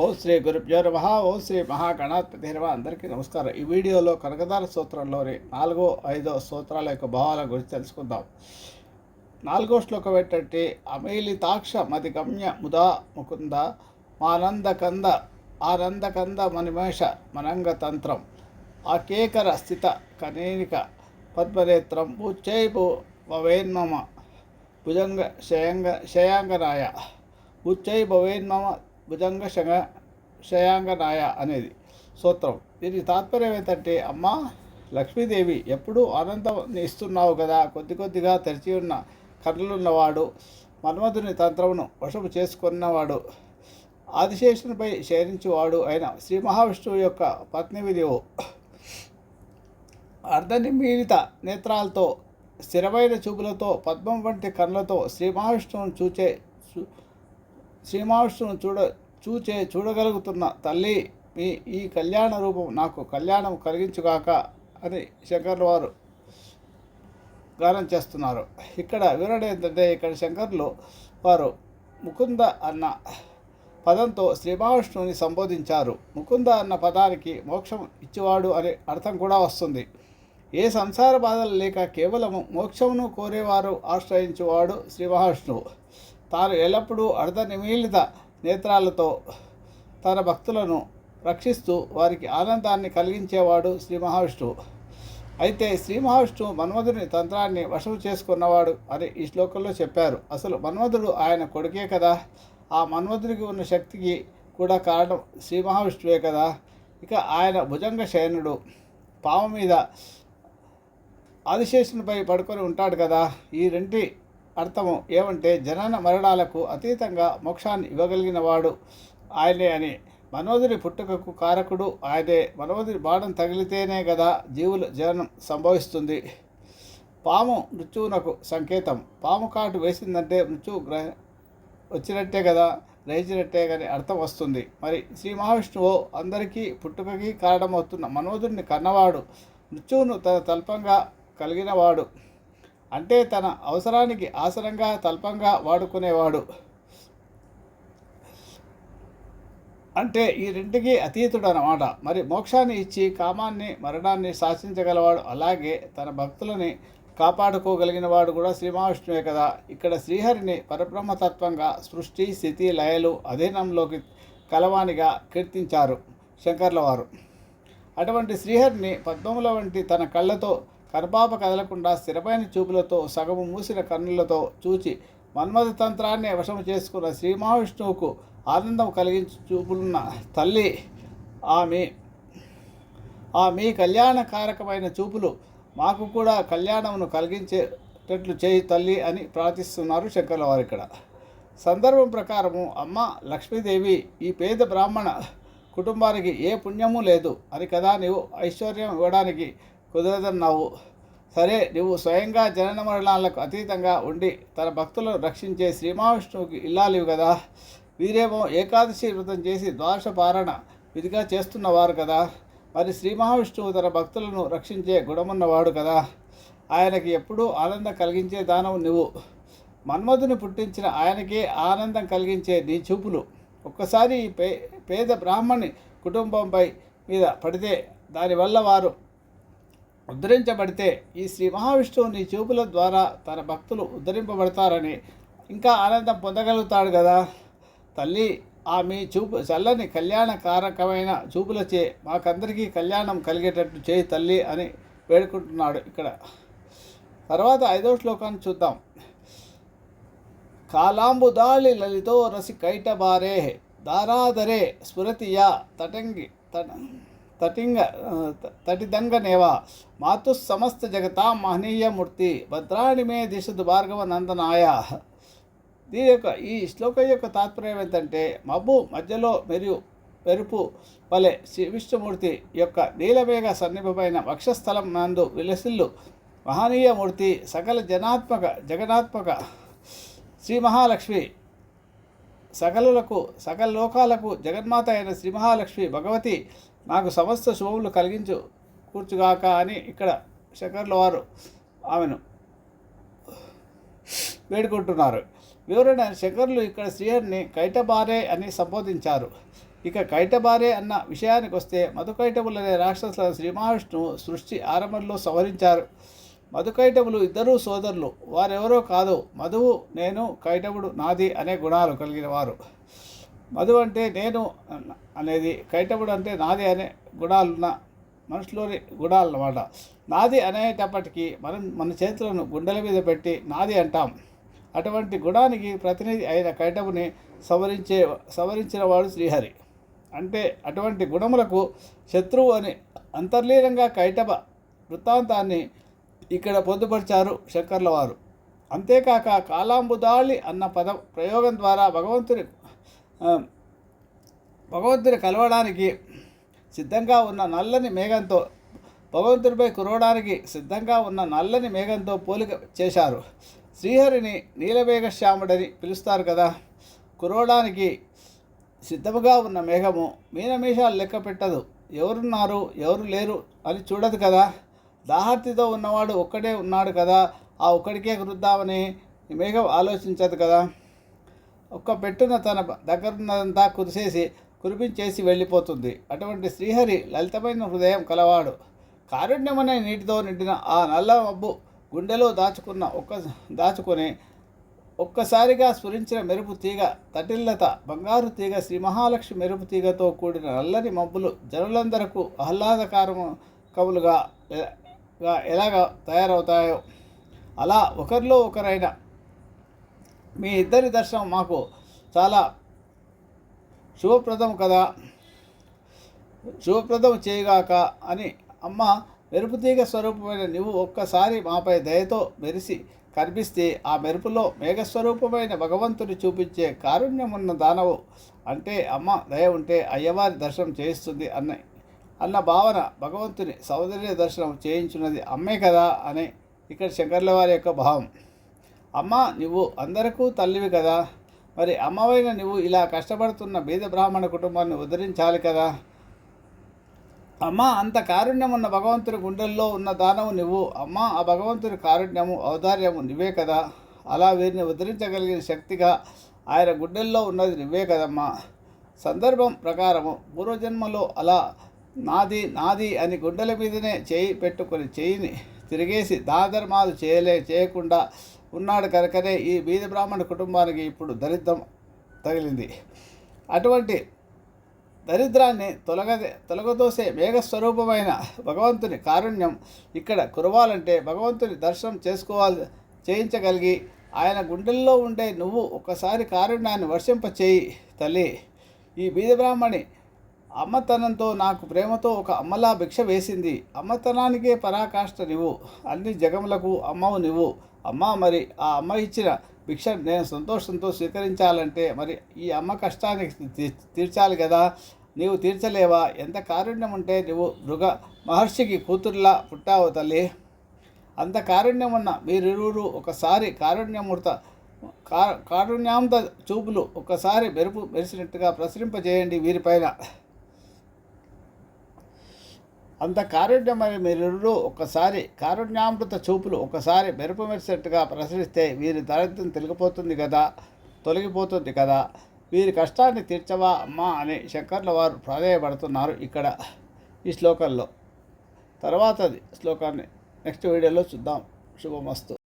ఓ శ్రీ గురుభ్యో నమ ఓ శ్రీ మహాగణాధిపతి నమ అందరికీ నమస్కారం. ఈ వీడియోలో కనకదార సూత్రంలోని నాలుగో ఐదో సూత్రాల యొక్క భావాల గురించి తెలుసుకుందాం. నాలుగో శ్లోకం ఏంటంటే అమీలితాక్ష మది గమ్య ముదా ముకుంద మానందకంద ఆనందకంద మనిమేష మనంగ తంత్రం అకేకర స్థిత కనేనిక పద్మనేత్రం ఉచ్చైపు భవేన్మమ భుజంగ శయంగ శయాంగనాయ ఉచ్చై భవేన్మమ భుజంగ శంగ శయాంగనాయ అనేది సూత్రం. దీనికి తాత్పర్యం ఏంటంటే అమ్మ లక్ష్మీదేవి ఎప్పుడూ ఆనందం ఇస్తున్నావు కదా కొద్ది కొద్దిగా తెరిచి ఉన్న కర్రలున్నవాడు మన్మధుని తంత్రమును వశము చేసుకున్నవాడు ఆదిశేషునిపై శయనించువాడు అయిన శ్రీ మహావిష్ణువు యొక్క పత్ని విధివు అర్ధనిమీలిత నేత్రాలతో స్థిరమైన చూపులతో పద్మం వంటి కళ్ళతో శ్రీ మహావిష్ణువును చూచే శ్రీ మహావిష్ణువును చూడ చూచే చూడగలుగుతున్న తల్లి మీ ఈ కళ్యాణ రూపం నాకు కళ్యాణం కలిగించుగాక అని శంకర్ల వారు గానం చేస్తున్నారు. ఇక్కడ వివరణ ఏంటంటే ఇక్కడ శంకర్లు వారు ముకుంద అన్న పదంతో శ్రీమహావిష్ణువుని సంబోధించారు. ముకుంద అన్న పదానికి మోక్షం ఇచ్చేవాడు అనే అర్థం కూడా వస్తుంది. ఏ సంసార బాధలు లేక కేవలం మోక్షమును కోరేవారు ఆశ్రయించువాడు శ్రీ మహావిష్ణువు తాను ఎల్లప్పుడూ అర్ధ నిమీలిత నేత్రాలతో తన భక్తులను రక్షిస్తూ వారికి ఆనందాన్ని కలిగించేవాడు శ్రీ మహావిష్ణువు. అయితే శ్రీ మహావిష్ణువు మన్మధుని తంత్రాన్ని వశం చేసుకున్నవాడు అని ఈ శ్లోకంలో చెప్పారు. అసలు మన్మధుడు ఆయన కొడుకే కదా? ఆ మన్మధుడికి ఉన్న శక్తికి కూడా కారణం శ్రీ మహావిష్ణువే కదా? ఇక ఆయన భుజంగ శయనుడు పాము మీద ఆదిశేషునిపై పడుకొని ఉంటాడు కదా? ఈ రెంటి అర్థము ఏమంటే జనన మరణాలకు అతీతంగా మోక్షాన్ని ఇవ్వగలిగిన వాడు ఆయనే అని. మనోదుని పుట్టుకకు కారకుడు ఆయనే. మనోదుని బాణం తగిలితేనే కదా జీవుల జననం సంభవిస్తుంది. పాము మృత్యువునకు సంకేతం. పాము కాటు వేసిందంటే మృత్యువు గ్రహ వచ్చినట్టే కదా గ్రహించినట్టే కానీ అర్థం వస్తుంది. మరి శ్రీ మహావిష్ణువు అందరికీ పుట్టుకకి కారణమవుతున్న మనోదుడిని కన్నవాడు. మృత్యువును తన తల్పంగా కలిగినవాడు. అంటే తన అవసరానికి ఆసరంగా తల్పంగా వాడుకునేవాడు. అంటే ఈ రెంటికి అతీతుడు అన్నమాట మరి మోక్షాన్ని ఇచ్చి కామాన్ని మరణాన్ని శాసించగలవాడు. అలాగే తన భక్తులని కాపాడుకోగలిగిన వాడు కూడా శ్రీమహావిష్ణువే కదా. ఇక్కడ శ్రీహరిని పరబ్రహ్మతత్వంగా సృష్టి స్థితి లయలు అధీనంలోకి కలవానిగా కీర్తించారు శంకర్ల వారు అటువంటి శ్రీహరిని పద్మముల వంటి తన కళ్ళతో కనుపాప కదలకుండా స్థిరమైన చూపులతో సగము మూసిన కన్నులతో చూచి మన్మథ తంత్రాన్ని వశం చేసుకున్న శ్రీ మహావిష్ణువుకు ఆనందం కలిగించు చూపులున్న తల్లి ఆమె ఆ మీ కళ్యాణకారకమైన చూపులు మాకు కూడా కళ్యాణమును కలిగించేటట్లు చేయి తల్లి అని ప్రార్థిస్తున్నారు శంకర్ల వారు ఇక్కడ సందర్భం ప్రకారము అమ్మ లక్ష్మీదేవి ఈ పేద బ్రాహ్మణ కుటుంబానికి ఏ పుణ్యము లేదు అని కదా నీవు ఐశ్వర్యం ఇవ్వడానికి కుదరదన్నావు సరే నువ్వు స్వయంగా జనన మరణాలకు అతీతంగా ఉండి తన భక్తులను రక్షించే శ్రీమావిష్ణువుకి ఇల్లాలివి కదా. వీరేమో ఏకాదశి వ్రతం చేసి ద్వాదశ పారణ విధిగా చేస్తున్నవారు కదా. మరి శ్రీ మహావిష్ణువు తన భక్తులను రక్షించే గుణమున్నవాడు కదా. ఆయనకి ఎప్పుడూ ఆనందం కలిగించే దానవు నువ్వు. మన్మధుని పుట్టించిన ఆయనకే ఆనందం కలిగించే నీ చూపులు. ఒక్కసారి ఈ పే పేద బ్రాహ్మణి కుటుంబంపై మీద పడితే దానివల్ల వారు ఉద్ధరించబడితే ఈ శ్రీ మహావిష్ణువు నీ చూపుల ద్వారా తన భక్తులు ఉద్ధరింపబడతారని ఇంకా ఆనందం పొందగలుగుతాడు కదా. తల్లి ఆ మీ చూపు చల్లని కళ్యాణకారకమైన చూపులచే మాకందరికీ కళ్యాణం కలిగేటట్టు చేయి తల్లి అని వేడుకుంటున్నాడు ఇక్కడ. తర్వాత ఐదో శ్లోకాన్ని చూద్దాం. కాలాంబుదాళి లలితో రసి కైటబారే దారాధరే స్ఫురతియా తటంగి తట తటింగ త- తటిదంగనేవా? మాతు సమస్త జగతా మహనీయమూర్తి భద్రాణి మే దిశదు భార్గవ నందనాయ. దీని యొక్క ఈ శ్లోకం యొక్క తాత్పర్యం ఏంటంటే మబ్బు మధ్యలో మెరుగు మెరుపు వలె శ్రీ విష్ణుమూర్తి యొక్క నీలమేఘ సన్నిభమైన వక్షస్థలం నందు విలసిల్లు. మహనీయమూర్తి సకల జనాత్మక జగనాత్మక శ్రీ మహాలక్ష్మి సకలులకు సకల లోకాలకు జగన్మాత అయిన శ్రీ మహాలక్ష్మి భగవతి నాకు సమస్త శుభములు కలిగించు కూర్చుగాక అని ఇక్కడ శంకర్ల వారు ఆమెను వేడుకుంటున్నారు. వివరణ శంకర్లు ఇక్కడ శ్రీహరిని కైటబారే అని సంబోధించారు. ఇక కైటబారే అన్న విషయానికి వస్తే మధుకైటములనే రాక్షసుల శ్రీ మహావిష్ణువు సృష్టి ఆరంభంలో సవరించారు మధు కైటవులు ఇద్దరూ సోదరులు. వారెవరో కాదు. మధువు నేను కైటవుడు నాది అనే గుణాలు కలిగిన వారు. మధు అంటే నేను అనేది కైటవుడు అంటే నాది అనే గుణాలున్న మనుషులోని గుణాలు అన్నమాట నాది అనేటప్పటికీ మనం మన చేతులను గుండెల మీద పెట్టి నాది అంటాం. అటువంటి గుణానికి ప్రతినిధి అయిన కైటవుని సవరించే సవరించిన వాడు శ్రీహరి. అంటే అటువంటి గుణములకు శత్రువు అని అంతర్లీనంగా కైటవ వృత్తాంతాన్ని ఇక్కడ పొందుపరిచారు శంకర్ల వారు అంతేకాక కాలాంబుదాళి అన్న పద ప్రయోగం ద్వారా భగవంతుని భగవంతుని కలవడానికి సిద్ధంగా ఉన్న నల్లని మేఘంతో భగవంతుడిపై కురవడానికి సిద్ధంగా ఉన్న నల్లని మేఘంతో పోలిక చేశారు. శ్రీహరిని నీలమేఘశ్యాముడని పిలుస్తారు కదా. కురవడానికి సిద్ధముగా ఉన్న మేఘము మీనమీషాలు లెక్క పెట్టదు ఎవరున్నారు ఎవరు లేరు అని చూడదు కదా. దాహర్తితో ఉన్నవాడు ఒక్కడే ఉన్నాడు కదా ఆ ఒక్కడికే కురుద్దామని మేఘం ఆలోచించదు కదా. ఒక్క పెట్టున తన దగ్గరున్నదంతా కురిసేసి కురిపించేసి వెళ్ళిపోతుంది. అటువంటి శ్రీహరి లలితమైన హృదయం కలవాడు. కారుణ్యమనే నీటితో నిండిన ఆ నల్ల మబ్బు గుండెలో దాచుకున్న ఒక్క దాచుకొని ఒక్కసారిగా స్ఫురించిన మెరుపు తీగ తటిల్లత బంగారు తీగ శ్రీ మహాలక్ష్మి మెరుపు తీగతో కూడిన నల్లని మబ్బులు జనులందరకు ఆహ్లాదకరము కవులుగా ఎలాగ తయారవుతాయో. అలా ఒకరిలో ఒకరైన మీ ఇద్దరి దర్శనం మాకు చాలా శుభప్రదం కదా. శుభప్రదం చేయగాక అని అమ్మ మెరుపుతీగ స్వరూపమైన నువ్వు ఒక్కసారి మాపై దయతో మెరిసి కనిపిస్తే ఆ మెరుపులో మేఘస్వరూపమైన భగవంతుని చూపించే కారుణ్యమున్న దానవు అంటే అమ్మ దయ ఉంటే అయ్యవారి దర్శనం చేయిస్తుంది అన్నాయి అన్న భావన భగవంతుని సౌందర్య దర్శనం చేయించున్నది అమ్మే కదా అని ఇక్కడ శంకర్ల వారి యొక్క భావం. అమ్మ నువ్వు అందరికూ తల్లివి కదా. మరి అమ్మవైన నువ్వు ఇలా కష్టపడుతున్న బీద బ్రాహ్మణ కుటుంబాన్ని ఉద్ధరించాలి కదా. అమ్మ అంత కారుణ్యం ఉన్న భగవంతుని గుండెల్లో ఉన్న దానము నువ్వు. అమ్మ ఆ భగవంతుని కారుణ్యము ఔదార్యము నువ్వే కదా. అలా వీరిని ఉద్ధరించగలిగిన శక్తిగా ఆయన గుండెల్లో ఉన్నది నువ్వే కదమ్మా. సందర్భం ప్రకారము పూర్వజన్మలో అలా నాది నాది అని గుండెల మీదనే చేయి పెట్టుకొని చేయిని తిరిగేసి దాధర్మాలు చేయలే చేయకుండా ఉన్నాడు కనుకనే ఈ బీద బ్రాహ్మణ కుటుంబానికి ఇప్పుడు దరిద్రం తగిలింది. అటువంటి దరిద్రాన్ని తొలగ తొలగదోసే మేఘస్వరూపమైన భగవంతుని కారుణ్యం ఇక్కడ కురవాలంటే భగవంతుని దర్శనం చేసుకోవాలి చేయించగలిగి ఆయన గుండెల్లో ఉండే నువ్వు ఒకసారి కారుణ్యాన్ని వర్షింపచేయి తల్లి. ఈ బీద బ్రాహ్మణి అమ్మతనంతో నాకు ప్రేమతో ఒక అమ్మలా భిక్ష వేసింది. అమ్మతనానికే పరాకాష్ట నువ్వు అన్ని జగములకు అమ్మవు నువ్వు. అమ్మ మరి ఆ అమ్మ ఇచ్చిన భిక్ష నేను సంతోషంతో స్వీకరించాలంటే మరి ఈ అమ్మ కష్టానికి తీ- తీర్చాలి కదా? నీవు తీర్చలేవా? ఎంత కారుణ్యం ఉంటే నువ్వు మృగ మహర్షికి కూతురులా పుట్టావు తల్లి. అంత కారుణ్యం ఉన్న మీరిరువురు ఒకసారి కారుణ్యమూర్త కారుణ్యాంత చూపులు ఒకసారి మెరుపు మెరిసినట్టుగా ప్రసరింపజేయండి వీరిపైన. అంత కారుణ్యమైన మీరిరువురు ఒకసారి కారుణ్యామృత చూపులు ఒకసారి మెరుపు మెరిసినట్టుగా ప్రసరిస్తే వీరి దరిద్రం తొలగిపోతుంది కదా తొలగిపోతుంది కదా. వీరి కష్టాన్ని తీర్చవా అమ్మా అని శంకర్ల వారు ప్రాధాయపడుతున్నారు ఇక్కడ ఈ శ్లోకంలో. తర్వాతది శ్లోకాన్ని నెక్స్ట్ వీడియోలో చూద్దాం. శుభమస్తు.